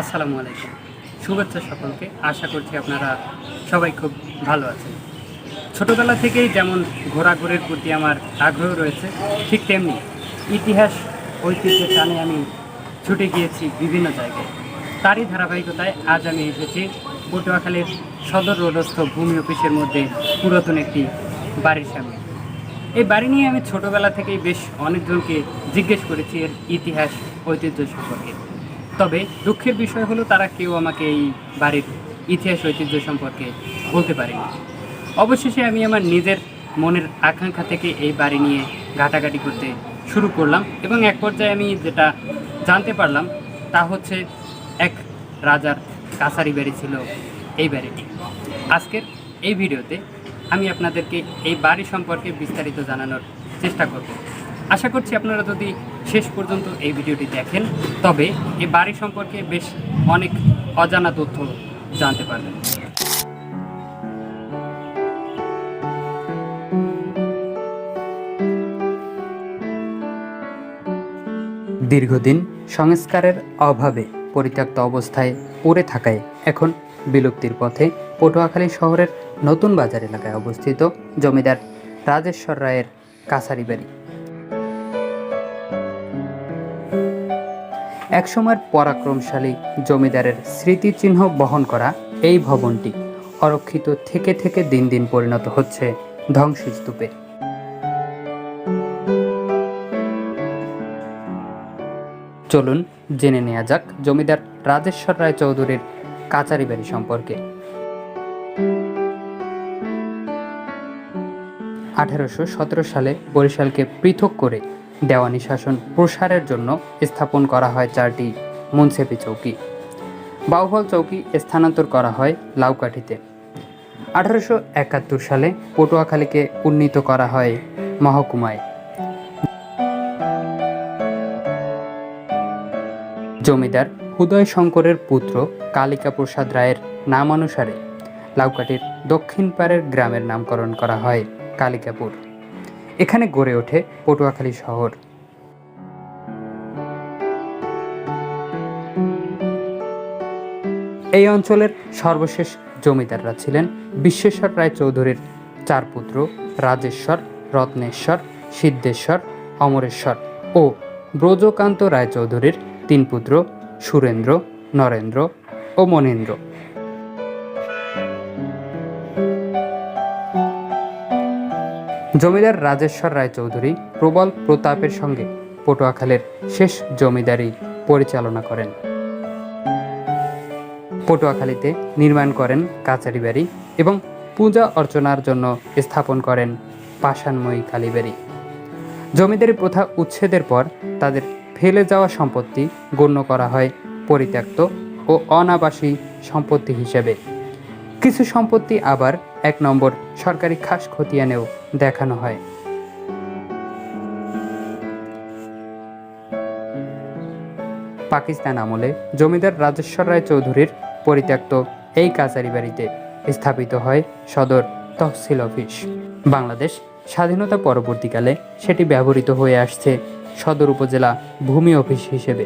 আসসালামু আলাইকুম। শুভেচ্ছা সকলকে। আশা করছি আপনারা সবাই খুব ভালো আছেন। ছোটবেলা থেকেই যেমন ঘোরাঘুরির প্রতি আমার আগ্রহ রয়েছে, ঠিক তেমনি ইতিহাস ঐতিহ্যের টানে আমি ছুটে গিয়েছি বিভিন্ন জায়গায়। তারই ধারাবাহিকতায় আজ আমি এসেছি পটুয়াখালীর সদর রোডস্থ ভূমি অফিসের মধ্যে পুরাতন একটি বাড়ির সামনে। এই বাড়ি নিয়ে আমি ছোটবেলা থেকেই বেশ অনেকজনকে জিজ্ঞেস করেছি এর ইতিহাস, ঐতিহ্য সম্পর্কে। তবে দুঃখের বিষয় হলো তারা কেউ আমাকে এই বাড়ির ইতিহাস ঐতিহ্য সম্পর্কে বলতে পারেনি। অবশেষে আমি আমার নিজের মনের আকাঙ্ক্ষা থেকে এই বাড়ি নিয়ে ঘাটাঘাটি করতে শুরু করলাম এবং এক পর্যায়ে আমি যেটা জানতে পারলাম তা হচ্ছে এক রাজার কাছারি বাড়ি ছিল এই বাড়িটি। আজকের এই ভিডিওতে আমি আপনাদেরকে এই বাড়ি সম্পর্কে বিস্তারিত জানানোর চেষ্টা করব। আশা করছি আপনারা যদি শেষ পর্যন্ত এই ভিডিওটি দেখেন। তবে এ বাড়ি সম্পর্কে বেশ অনেক অজানা তথ্য জানতে পারবেন। দীর্ঘদিন সংস্কারের অভাবে পরিত্যক্ত অবস্থায় পড়ে থাকায় এখন বিলুপ্তির পথে পটুয়াখালী শহরের নতুন বাজার এলাকায় অবস্থিত জমিদার রাজেশ্বর রায়ের কাছারি বাড়ি। একসময়ের পরাক্রমশালী জমিদারের স্মৃতিচিহ্ন বহন করা এই ভবনটি অরক্ষিত থেকে থেকে দিন দিন পরিণত হচ্ছে ধ্বংসস্তূপে। চলুন জেনে নেওয়া যাক জমিদার রাজেশ্বর রায় চৌধুরীর কাচারি বাড়ি সম্পর্কে। আঠারোশো সতেরো সালে বরিশালকে পৃথক করে দেওয়ানি শাসন প্রসারের জন্য স্থাপন করা হয় চারটি মুন্সেপি চৌকি। বাউফল চৌকি স্থানান্তর করা হয় লাউকাঠিতে। আঠারোশো একাত্তর সালে পটুয়াখালীকে উন্নীত করা হয় মহকুমায়। জমিদার উদয় শঙ্করের পুত্র কালিকা প্রসাদ রায়ের নামানুসারে লাউকাটির দক্ষিণ পাড়ের গ্রামের নামকরণ করা হয় কালিকাপুর। এখানে গড়ে ওঠে পটুয়াখালী শহর। এই অঞ্চলের সর্বশেষ জমিদাররা ছিলেন বিশ্বেশ্বর রায় চৌধুরীর চার পুত্র রাজেশ্বর, রত্নেশ্বর, সিদ্ধেশ্বর, অমরেশ্বর ও ব্রজকান্ত রায়চৌধুরীর তিন পুত্র সুরেন্দ্র, নরেন্দ্র ও মনীন্দ্র। জমিদার রাজেশ্বর রায়চৌধুরী প্রবল প্রতাপের সঙ্গে পটুয়াখালীর শেষ জমিদারি পরিচালনা করেন। পটুয়াখালীতে নির্মাণ করেন কাচারি বাড়ি এবং পূজা অর্চনার জন্য স্থাপন করেন পাষাণময়ী কালীবাড়ি জমিদারি প্রথা উচ্ছেদের পর তাদের ফেলে যাওয়া সম্পত্তি গণ্য করা হয় পরিত্যক্ত ও অনাবাসী সম্পত্তি হিসেবে। কিছু সম্পত্তি আবার এক নম্বর সরকারি খাস খতিয়ানেও দেখানো হয়। পাকিস্তান আমলে জমিদার রাজেশ্বর রায় চৌধুরীর পরিত্যক্ত এই কাচারি বাড়িতে স্থাপিত হয় সদর তহসিল অফিস। বাংলাদেশ স্বাধীনতা পরবর্তীকালে সেটি ব্যবহৃত হয়ে আসছে সদর উপজেলা ভূমি অফিস হিসেবে।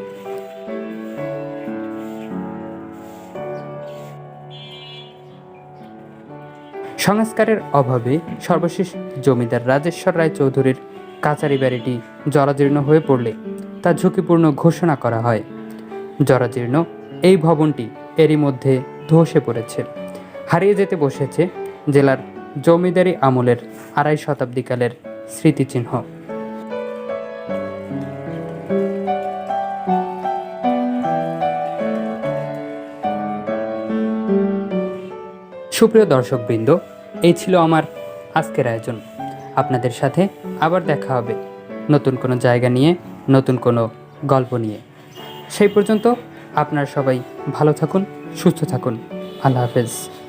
সংস্কারের অভাবে সর্বশেষ জমিদার রাজেশ্বর রায় চৌধুরীর কাচারি বাড়িটি জরাজীর্ণ হয়ে পড়লে তা ঝুঁকিপূর্ণ ঘোষণা করা হয়। জরাজীর্ণ এই ভবনটি এরই মধ্যে ধসে পড়েছে। হারিয়ে যেতে বসেছে জেলার জমিদারি আমলের আড়াই শতাব্দীকালের স্মৃতিচিহ্ন। সুপ্রিয় দর্শকবৃন্দ এই ছিল আমার আজকের আয়োজন। আপনাদের সাথে আবার দেখা হবে নতুন কোনো জায়গা নিয়ে, নতুন কোনো গল্প নিয়ে। সেই পর্যন্ত আপনারা সবাই ভালো থাকুন, সুস্থ থাকুন। আল্লাহ হাফেজ।